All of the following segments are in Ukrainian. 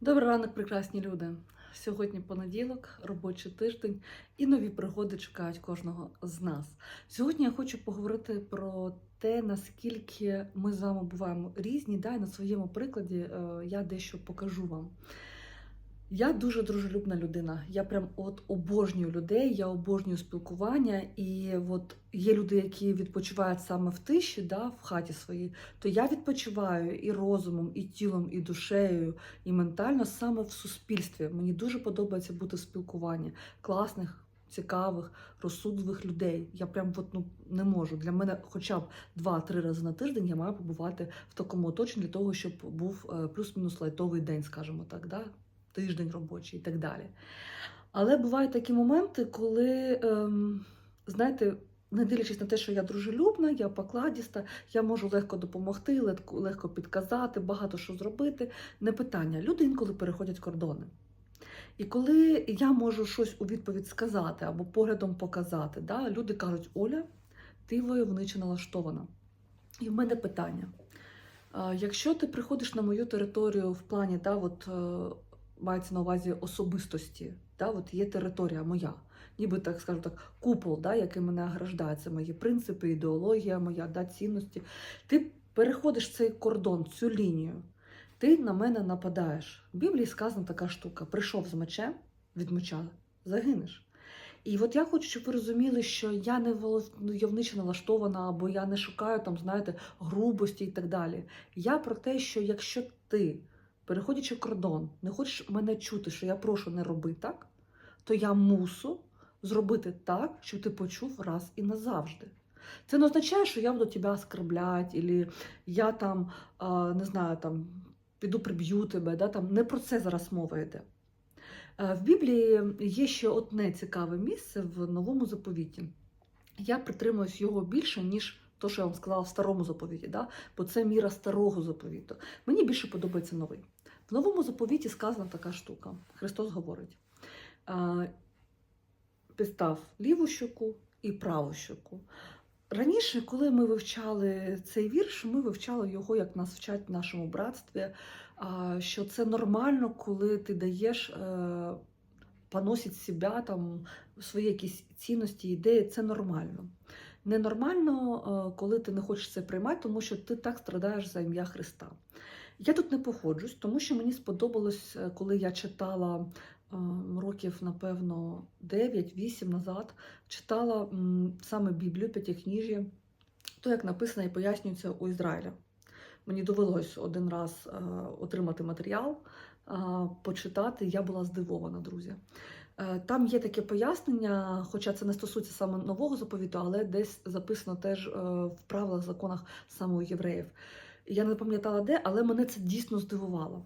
Добрий ранок, прекрасні люди. Сьогодні понеділок, робочий тиждень, і нові пригоди чекають кожного з нас. Сьогодні я хочу поговорити про те, наскільки ми з вами буваємо різні. Да, і на своєму прикладі е, я дещо покажу вам. Я дуже дружелюбна людина. Я прям от обожнюю людей, я обожнюю спілкування. І от є люди, які відпочивають саме в тиші, да, в хаті своїй, то я відпочиваю і розумом, і тілом, і душею, і ментально саме в суспільстві. Мені дуже подобається бути в спілкуванні класних, цікавих, розсудливих людей. Я прям от, ну, не можу. Для мене хоча б 2-3 рази на тиждень я маю побувати в такому оточенні для того, щоб був е, плюс-мінус лайтовий день, скажімо так. Да? Тиждень робочий і так далі. Але бувають такі моменти, коли, ем, знаєте, не дивлячись на те, що я дружелюбна, я покладіста, я можу легко допомогти, легко, підказати, багато що зробити. Не питання. Люди інколи переходять кордони. І коли я можу щось у відповідь сказати або поглядом показати, да, люди кажуть, Оля, ти войовниче налаштована. І в мене питання. Якщо ти приходиш на мою територію в плані, да, от, е, мається на увазі особистості. Да? От є територія моя, ніби так скажу так, купол, да, який мене ограждає. Це мої принципи, ідеологія моя, да, цінності. Ти переходиш цей кордон, цю лінію, ти на мене нападаєш. В Біблії сказана така штука: прийшов з мечем від меча, загинеш. І от я хочу, щоб ви розуміли, що я не войовниче налаштована, або я не шукаю там, знаєте, грубості і так далі. Я про те, що якщо ти переходячи кордон, не хочеш мене чути, що я прошу не роби так, то я мусу зробити так, щоб ти почув раз і назавжди. Це не означає, що я буду тебе оскорблять, або я там, не знаю, там піду приб'ю тебе. Да? Там Не про це зараз мова йде. В Біблії є ще одне цікаве місце в новому заповіті. Я притримуюсь його більше, ніж то, що я вам сказала в старому заповіті, да? бо це міра старого заповіту. Мені більше подобається новий. В новому заповіті сказана така штука. Христос говорить: підстав ліву щоку і праву щоку. Раніше, коли ми вивчали цей вірш, ми вивчали його, як нас вчать в нашому братстві, що це нормально, коли ти даєш е, поносить себе, там, свої якісь цінності, ідеї, це нормально. Ненормально, е, коли ти не хочеш це приймати, тому що ти так страдаєш за ім'я Христа. Я тут не походжусь, тому що мені сподобалось, е, коли я читала е, років, напевно, 9-8 назад, читала саме Біблію, П'ятикніжжя, то, як написано і пояснюється у Ізраїля. Мені довелось один раз е, отримати матеріал, почитати, я була здивована, друзі. Там є таке пояснення, хоча це не стосується саме нового заповіту, але десь записано теж в правилах, законах саме у євреїв. Я не пам'ятала де, але мене це дійсно здивувало.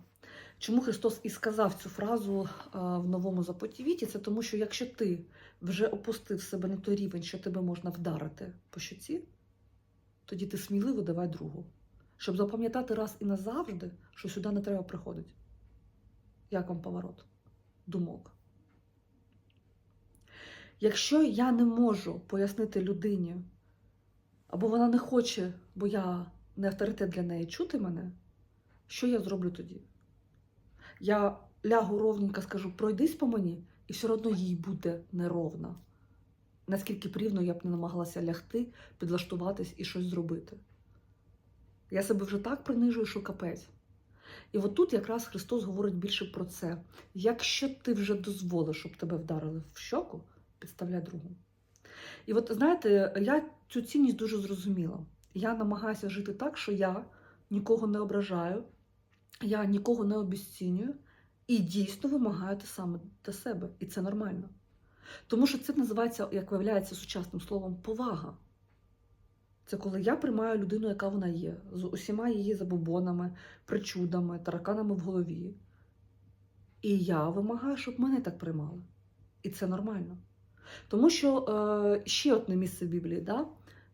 Чому Христос і сказав цю фразу в новому заповіті? Це тому, що якщо ти вже опустив себе на той рівень, що тебе можна вдарити по щоці, тоді ти сміливо давай другу. Щоб запам'ятати раз і назавжди, що сюди не треба приходити. Як вам поворот? Думок. Якщо я не можу пояснити людині, або вона не хоче, бо я не авторитет для неї чути мене, що я зроблю тоді? Я лягу ровненько, скажу, пройдись по мені, і все одно їй буде неровна. Наскільки б рівно я б не намагалася лягти, підлаштуватись і щось зробити. Я себе вже так принижую, що капець. І от тут якраз Христос говорить більше про це. Якщо ти вже дозволиш, щоб тебе вдарили в щоку, підставляй другу. І от знаєте, я цю цінність дуже зрозуміла. Я намагаюся жити так, що я нікого не ображаю, я нікого не обіцінюю і дійсно вимагаю те саме до себе. І це нормально. Тому що це називається, як виявляється, сучасним словом, повага. Це коли я приймаю людину, яка вона є, з усіма її забобонами, причудами, тараканами в голові. І я вимагаю, щоб мене так приймали. І це нормально. Тому що е, ще одне місце в Біблії, да?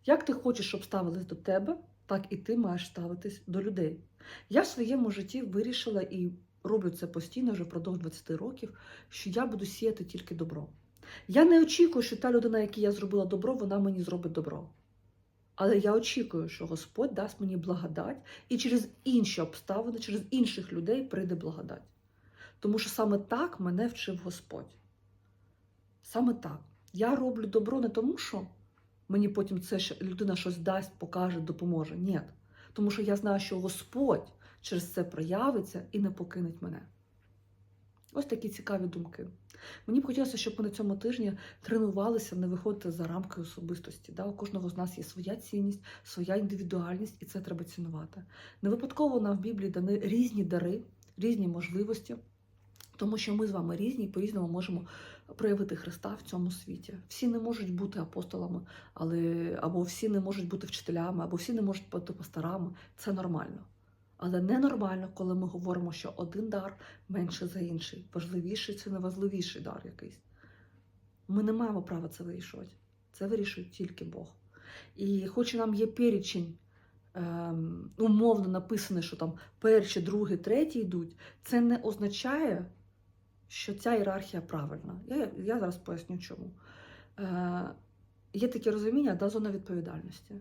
Як ти хочеш, щоб ставились до тебе, так і ти маєш ставитись до людей. Я в своєму житті вирішила і роблю це постійно вже впродовж 20 років, що я буду сіяти тільки добро. Я не очікую, що та людина, якій я зробила добро, вона мені зробить добро. Але я очікую, що Господь дасть мені благодать, і через інші обставини, через інших людей прийде благодать. Тому що саме так мене вчив Господь. Саме так. Я роблю добро не тому, що мені потім це людина щось дасть, покаже, допоможе. Ні. Тому що я знаю, що Господь через це проявиться і не покинеть мене. Ось такі цікаві думки. Мені б хотілося, щоб ми на цьому тижні тренувалися не виходити за рамки особистості. Да? У кожного з нас є своя цінність, своя індивідуальність, і це треба цінувати. Не випадково нам в Біблії дані різні дари, різні можливості, тому що ми з вами різні і по-різному можемо проявити Христа в цьому світі. Всі не можуть бути апостолами, але або всі не можуть бути вчителями, або всі не можуть бути пасторами. Це нормально. Але ненормально, коли ми говоримо, що один дар менше за інший. Важливіший це не важливіший дар якийсь. Ми не маємо права це вирішувати. Це вирішує тільки Бог. І хоч нам є перечень, ем, умовно написаний, що там перші, другі, треті йдуть, це не означає, що ця ієрархія правильна. Я, я зараз поясню чому. Е, є таке розуміння, да, зона відповідальності.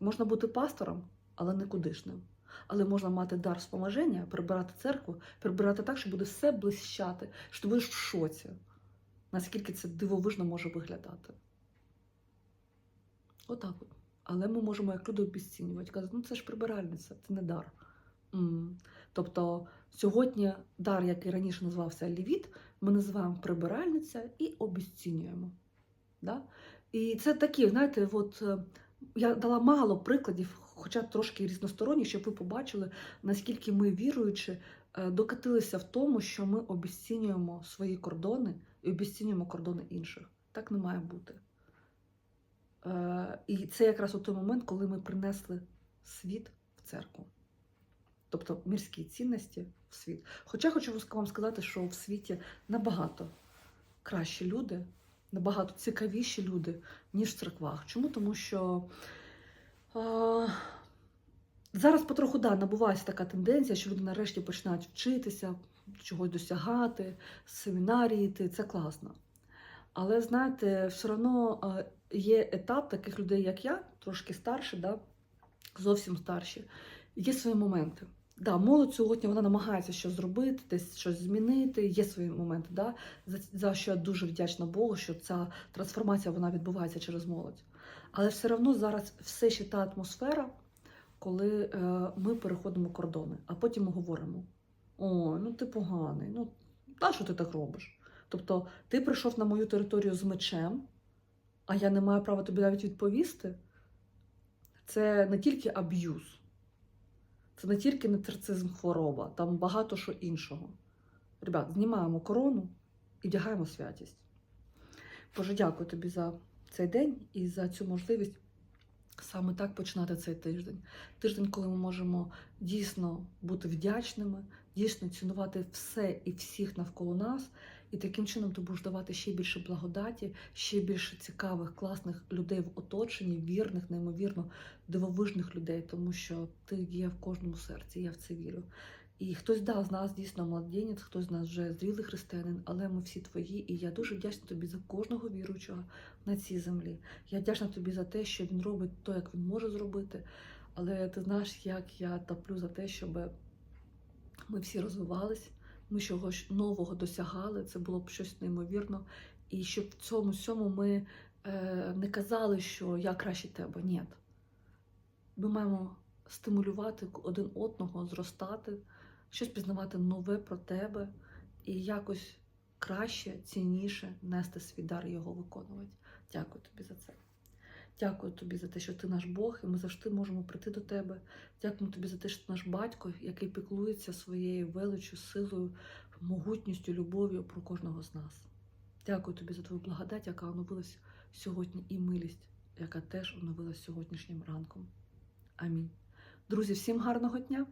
Можна бути пастором, але не кудишним. Але можна мати дар споможення, прибирати церкву, прибирати так, що буде все блищати, що ти будеш в шоці. Наскільки це дивовижно може виглядати. Отак от. Але ми можемо як люди обіцінювати, казати, ну це ж прибиральниця, це не дар. М. Тобто сьогодні дар, який раніше називався лівіт, ми називаємо прибиральниця і обіцінюємо. Да? І це такі, знаєте, от е, я дала мало прикладів, хоча трошки різносторонні, щоб ви побачили, наскільки ми віруючи, е, докатилися в тому, що ми обіцінюємо свої кордони і обіцінюємо кордони інших. Так не має бути. Е, І це якраз у той момент, коли ми принесли світ в церкву. Тобто мірські цінності в світ. Хоча хочу вам сказати, що в світі набагато кращі люди, набагато цікавіші люди, ніж в церквах. Чому? Тому що а, зараз потроху да, набувається така тенденція, що люди нарешті починають вчитися, чогось досягати, семінарії йти, це класно. Але знаєте, все одно є етап таких людей, як я, трошки старші, да, зовсім старші, є свої моменти. Да, молодь сьогодні вона намагається щось зробити, десь щось змінити. Є свої моменти, да, за, за що я дуже вдячна Богу, що ця трансформація вона відбувається через молодь. Але все одно зараз все ще та атмосфера, коли е, ми переходимо кордони, а потім ми говоримо: ой, ну ти поганий, ну та що ти так робиш? Тобто ти прийшов на мою територію з мечем, а я не маю права тобі навіть відповісти. Це не тільки аб'юз. Це не тільки нацизм хвороба, там багато що іншого. Ребят, знімаємо корону і вдягаємо святість. Боже, дякую тобі за цей день і за цю можливість саме так починати цей тиждень. Тиждень, коли ми можемо дійсно бути вдячними, дійсно цінувати все і всіх навколо нас. І таким чином ти будеш давати ще більше благодаті, ще більше цікавих, класних людей в оточенні, вірних, неймовірно дивовижних людей, тому що ти є в кожному серці, я в це вірю. І хтось да, з нас дійсно младенець, хтось з нас вже зрілий християнин, але ми всі твої. І я дуже вдячна тобі за кожного віруючого на цій землі. Я вдячна тобі за те, що він робить то, як він може зробити. Але ти знаєш, як я топлю за те, щоб ми всі розвивались, ми чогось нового досягали. Це було б щось неймовірно. І щоб в цьому всьому ми е, не казали, що я краще тебе. Ні. Ми маємо стимулювати один одного, зростати, щось пізнавати нове про тебе і якось краще, цінніше нести свій дар і його виконувати. Дякую тобі за це. Дякую тобі за те, що ти наш Бог, і ми завжди можемо прийти до тебе. Дякую тобі за те, що ти наш батько, який піклується своєю величю, силою, могутністю, любов'ю про кожного з нас. Дякую тобі за твою благодать, яка оновилась сьогодні, і милість, яка теж оновилась сьогоднішнім ранком. Амінь. Друзі, всім гарного дня!